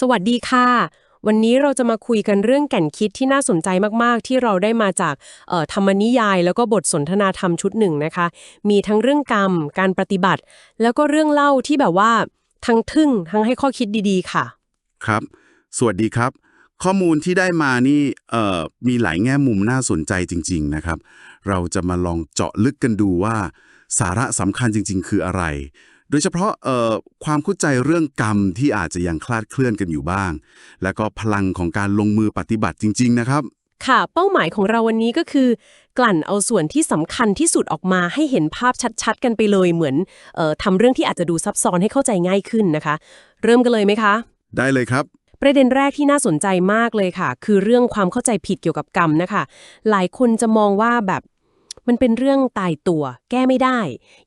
สวัสดีค่ะ วันนี้เราจะมาคุยกันเรื่องแก่นคิดที่น่าสนใจมาก ๆ ที่เราได้มาจากธรรมนิยาย แล้วก็บทสนทนาธรรมชุดหนึ่งนะคะ มีทั้งเรื่องกรรม การปฏิบัติ แล้วก็เรื่องเล่าที่แบบว่า ทั้งทึ่งทั้งให้ข้อคิดดีๆ ค่ะ ครับ สวัสดีครับ ข้อมูลที่ได้มานี่มีหลายแง่มุมน่าสนใจจริง ๆ นะครับ เราจะมาลองเจาะลึกกันดูว่า สาระสำคัญจริง ๆ คืออะไร โดยเฉพาะเอ่อความเข้าใจเรื่องกรรมที่อาจจะยังคลาดเคลื่อนกันอยู่บ้าง แล้วก็พลังของการลงมือปฏิบัติจริง ๆ นะครับ ค่ะ เป้าหมายของเราวันนี้ก็คือ กลั่นเอาส่วนที่สำคัญที่สุดออกมาให้เห็นภาพชัด ๆ กันไปเลยเหมือนเอ่อทำเรื่องที่อาจจะดูซับซ้อนให้เข้าใจง่ายขึ้นนะคะ เริ่มกันเลยไหมคะ ได้เลยครับประเด็นแรกที่น่าสนใจมากเลยค่ะ คือเรื่องความเข้าใจผิดเกี่ยวกับกรรมนะคะ หลายคนจะมองว่าแบบ มันเป็นเรื่องตายตัว แก้ไม่ได้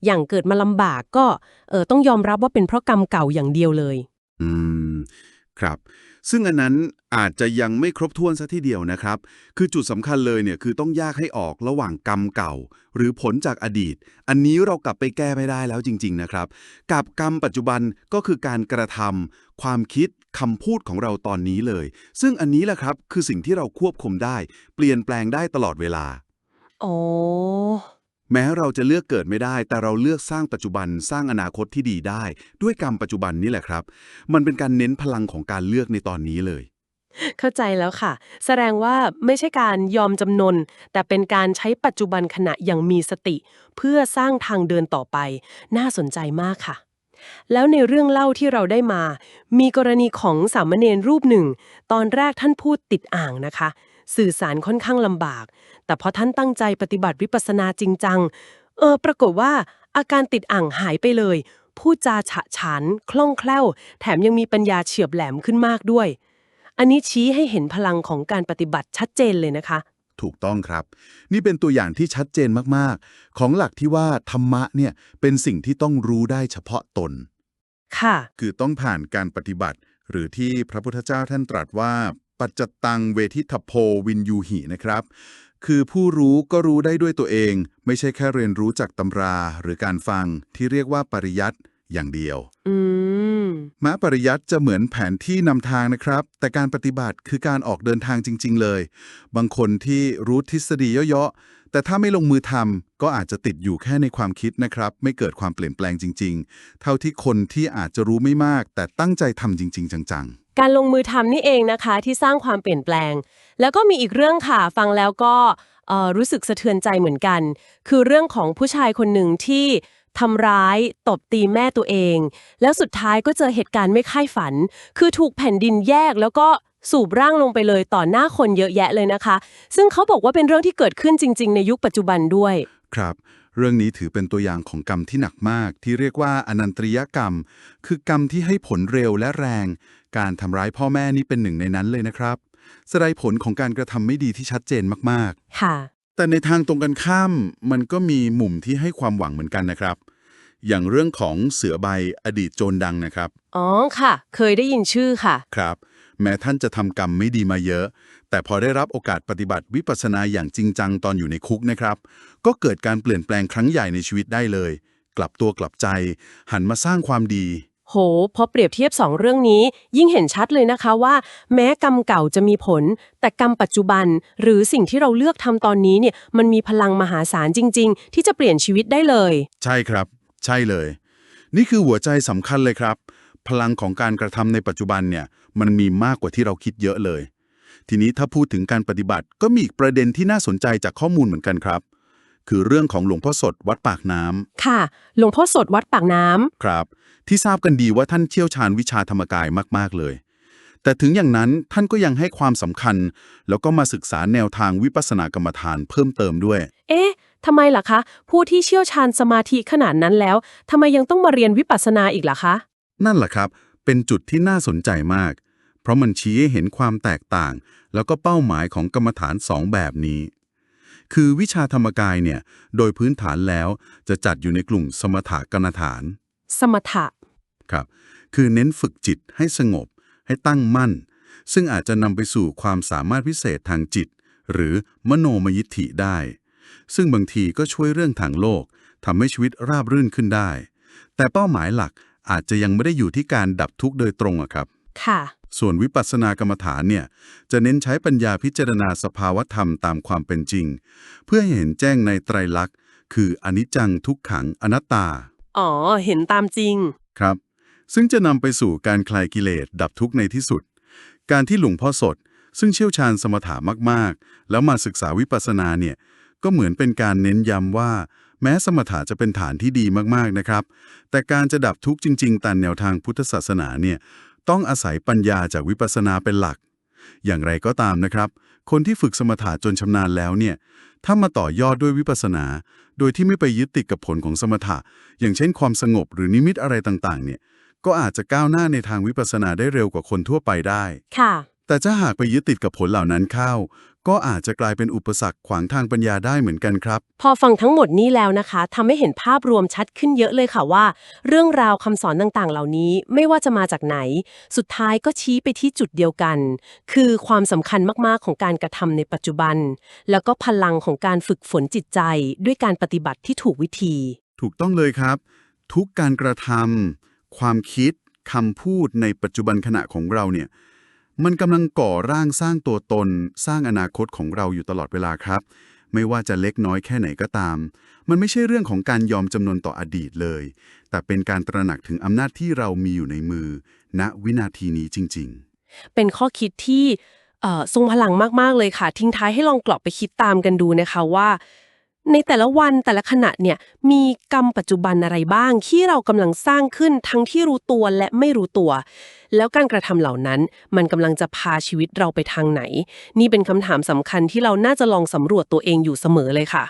อย่างเกิดมาลำบากก็เออต้องยอมรับว่าเป็นเพราะกรรมเก่าอย่างเดียวเลย อืม ครับ ซึ่งอันนั้นอาจจะยังไม่ครบถ้วนซะทีเดียวนะครับ คือจุดสำคัญเลยเนี่ยคือต้องแยกให้ออกระหว่างกรรมเก่า หรือผลจากอดีต อันนี้เรากลับไปแก้ไม่ได้แล้วจริง ๆ นะครับ กับกรรมปัจจุบันก็คือการกระทำความคิดคำพูดของเราตอนนี้เลย ซึ่งอันนี้แหละครับคือสิ่งที่เราควบคุมได้ เปลี่ยนแปลงได้ตลอดเวลา อ๋อ แม้เราจะเลือกเกิดไม่ได้ แต่เราเลือกสร้างปัจจุบันสร้างอนาคตที่ดีได้ ด้วยกรรมปัจจุบันนี่แหละครับ มันเป็นการเน้นพลังของการเลือกในตอนนี้เลย เข้าใจแล้วค่ะ แสดงว่าไม่ใช่การยอมจำนน แต่เป็นการใช้ปัจจุบันขณะอย่างมีสติ เพื่อสร้างทางเดินต่อไป น่าสนใจมากค่ะแล้วในเรื่องเล่าที่เราได้มา มีกรณีของสามเณรรูปหนึ่ง ตอนแรกท่านพูดติดอ่างนะคะ สื่อสารค่อนข้างลำบาก แต่พอท่านตั้งใจปฏิบัติวิปัสสนาจริงจัง เออ ปรากฏว่าอาการติดอ่างหายไปเลย พูดจาฉะฉาน คล่องแคล่ว แถมยังมีปัญญาเฉียบแหลมขึ้นมากด้วย อันนี้ชี้ให้เห็นพลังของการปฏิบัติชัดเจนเลยนะคะ ถูกต้องครับ นี่เป็นตัวอย่างที่ชัดเจนมากๆ ของหลักที่ว่าธรรมะเนี่ยเป็นสิ่งที่ต้องรู้ได้เฉพาะตน ค่ะ คือต้องผ่านการปฏิบัติ หรือที่พระพุทธเจ้าท่านตรัสว่า ปัจจตังเวทิทโพวินยูหินะครับ คือผู้รู้ก็รู้ได้ด้วยตัวเอง ไม่ใช่แค่เรียนรู้จากตำราหรือการฟังที่เรียกว่าปริยัติอย่างเดียวอืมแม้ปริยัติจะเหมือนแผนที่นำทางนะครับ แต่การปฏิบัติคือการออกเดินทางจริง ๆ เลย บางคนที่รู้ทฤษฎีเยอะๆ แต่ถ้าไม่ลงมือทำก็อาจจะติดอยู่แค่ในความคิดนะครับ ไม่เกิดความเปลี่ยนแปลงจริง ๆ เท่าที่คนที่อาจจะรู้ไม่มาก แต่ตั้งใจทำจริง ๆ จัง การลงมือทำนี่เองนะคะ ที่สร้างความเปลี่ยนแปลง แล้วก็มีอีกเรื่องค่ะ ฟังแล้วก็เอ่อรู้สึกสะเทือนใจเหมือนกัน คือเรื่องของผู้ชายคนหนึ่งที่ทำร้ายตบตีแม่ตัวเอง แล้วสุดท้ายก็เจอเหตุการณ์ไม่คาดฝัน คือถูกแผ่นดินแยกแล้วก็สูบร่างลงไปเลยต่อหน้าคนเยอะแยะเลยนะคะ ซึ่งเขาบอกว่าเป็นเรื่องที่เกิดขึ้นจริง ๆ ในยุคปัจจุบันด้วย ครับ เรื่องนี้ถือเป็นตัวอย่างของกรรมที่หนักมาก ที่เรียกว่าอนันตริยกรรม คือกรรมที่ให้ผลเร็วและแรง การทำร้ายพ่อแม่นี่เป็นหนึ่งในนั้นเลยนะครับแสดงผลของการกระทำไม่ดีที่ชัดเจนมากๆ ค่ะ แต่ในทางตรงกันข้าม มันก็มีมุมที่ให้ความหวังเหมือนกันนะครับ อย่างเรื่องของเสือใบอดีตโจรดังนะครับ อ๋อค่ะ เคยได้ยินชื่อค่ะ ครับ แม้ท่านจะทำกรรมไม่ดีมาเยอะ แต่พอได้รับโอกาสปฏิบัติวิปัสสนาอย่างจริงจังตอนอยู่ในคุกนะครับ ก็เกิดการเปลี่ยนแปลงครั้งใหญ่ในชีวิตได้เลย กลับตัวกลับใจ หันมาสร้างความดี โห พอเปรียบเทียบสองเรื่องนี้ ยิ่งเห็นชัดเลยนะคะว่า แม้กรรมเก่าจะมีผล แต่กรรมปัจจุบัน หรือสิ่งที่เราเลือกทำตอนนี้เนี่ยมันมีพลังมหาศาลจริง ๆ ที่จะเปลี่ยนชีวิตได้เลย ใช่ครับ ใช่เลย นี่คือหัวใจสำคัญเลยครับ พลังของการกระทำในปัจจุบันเนี่ยมันมีมากกว่าที่เราคิดเยอะเลย ทีนี้ถ้าพูดถึงการปฏิบัติก็มีอีกประเด็นที่น่าสนใจจากข้อมูลเหมือนกันครับ คือเรื่องของหลวงพ่อสดวัดปากน้ำค่ะ หลวงพ่อสดวัดปากน้ำครับ ที่ทราบกันดีว่าท่านเชี่ยวชาญวิชาธรรมกายมาก ๆ เลย แต่ถึงอย่างนั้นท่านก็ยังให้ความสำคัญ แล้วก็มาศึกษาแนวทางวิปัสสนากรรมฐานเพิ่มเติมด้วย เอ๊ะทำไมล่ะคะ ผู้ที่เชี่ยวชาญสมาธิขนาดนั้นแล้วทำไมยังต้องมาเรียนวิปัสสนาอีกล่ะคะ นั่นแหละครับ เป็นจุดที่น่าสนใจมาก เพราะมันชี้ให้เห็นความแตกต่าง แล้วก็เป้าหมายของกรรมฐานสองแบบนี้ คือวิชาธรรมกายเนี่ย โดยพื้นฐานแล้วจะจัดอยู่ในกลุ่มสมถกรรมฐาน สมถะครับ คือเน้นฝึกจิตให้สงบ ให้ตั้งมั่น ซึ่งอาจจะนำไปสู่ความสามารถพิเศษทางจิต หรือมโนมยิทธิได้ ซึ่งบางทีก็ช่วยเรื่องทางโลกทำให้ชีวิตราบรื่นขึ้นได้ แต่เป้าหมายหลัก อาจจะยังไม่ได้อยู่ที่การดับทุกข์โดยตรงอะครับ ค่ะ ส่วนวิปัสสนากรรมฐานเนี่ย จะเน้นใช้ปัญญาพิจารณาสภาวธรรมตามความเป็นจริง เพื่อให้เห็นแจ้งในไตรลักษณ์คืออนิจจังทุกขังอนัตตา อ๋อ เห็นตามจริง ครับ ซึ่งจะนำไปสู่การคลายกิเลสดับทุกข์ในที่สุด การที่หลวงพ่อสด ซึ่งเชี่ยวชาญสมถามากๆ แล้วมาศึกษาวิปัสสนาเนี่ยก็เหมือนเป็นการเน้นย้ำว่า แม้สมถะจะเป็นฐานที่ดีมากๆนะครับ แต่การจะดับทุกข์จริง ๆตามแนวทางพุทธศาสนาเนี่ยต้องอาศัยปัญญาจากวิปัสสนาเป็นหลัก อย่างไรก็ตามนะครับ คนที่ฝึกสมถะจนชำนาญแล้วเนี่ยถ้ามาต่อยอดด้วยวิปัสสนา โดยที่ไม่ไปยึดติดกับผลของสมถะ อย่างเช่นความสงบหรือนิมิตอะไรต่างๆ เนี่ยก็อาจจะก้าวหน้าในทางวิปัสสนาได้เร็วกว่าคนทั่วไปได้ค่ะ แต่ถ้าหากไปยึดติดกับผลเหล่านั้นเข้า ก็อาจจะกลายเป็นอุปสรรคขวางทางปัญญาได้เหมือนกันครับ พอฟังทั้งหมดนี้แล้วนะคะทำให้เห็นภาพรวมชัดขึ้นเยอะเลยค่ะว่า เรื่องราวคำสอนต่างๆ เหล่านี้ไม่ว่าจะมาจากไหน สุดท้ายก็ชี้ไปที่จุดเดียวกัน คือความสำคัญมากๆของการกระทำในปัจจุบัน แล้วก็พลังของการฝึกฝนจิตใจ ด้วยการปฏิบัติที่ถูกวิธี ถูกต้องเลยครับ ทุกการกระทำความคิดคำพูดในปัจจุบันขณะของเราเนี่ย มันกำลังก่อร่างสร้างตัวตน สร้างอนาคตของเราอยู่ตลอดเวลาครับ ไม่ว่าจะเล็กน้อยแค่ไหนก็ตาม มันไม่ใช่เรื่องของการยอมจำนนต่ออดีตเลย แต่เป็นการตระหนักถึงอำนาจที่เรามีอยู่ในมือ ณวินาทีนี้จริง ๆ เป็นข้อคิดที่ทรงพลังมาก ๆ เลยค่ะ ทิ้งท้ายให้ลองกลับไปคิดตามกันดูนะคะว่า ในแต่ละวันแต่ละขณะเนี่ยมีกรรมปัจจุบันอะไรบ้าง ที่เรากำลังสร้างขึ้นทั้งที่รู้ตัวและไม่รู้ตัว แล้วการกระทำเหล่านั้น มันกำลังจะพาชีวิตเราไปทางไหน นี่เป็นคำถามสำคัญที่เราน่าจะลองสำรวจตัวเองอยู่เสมอเลยค่ะ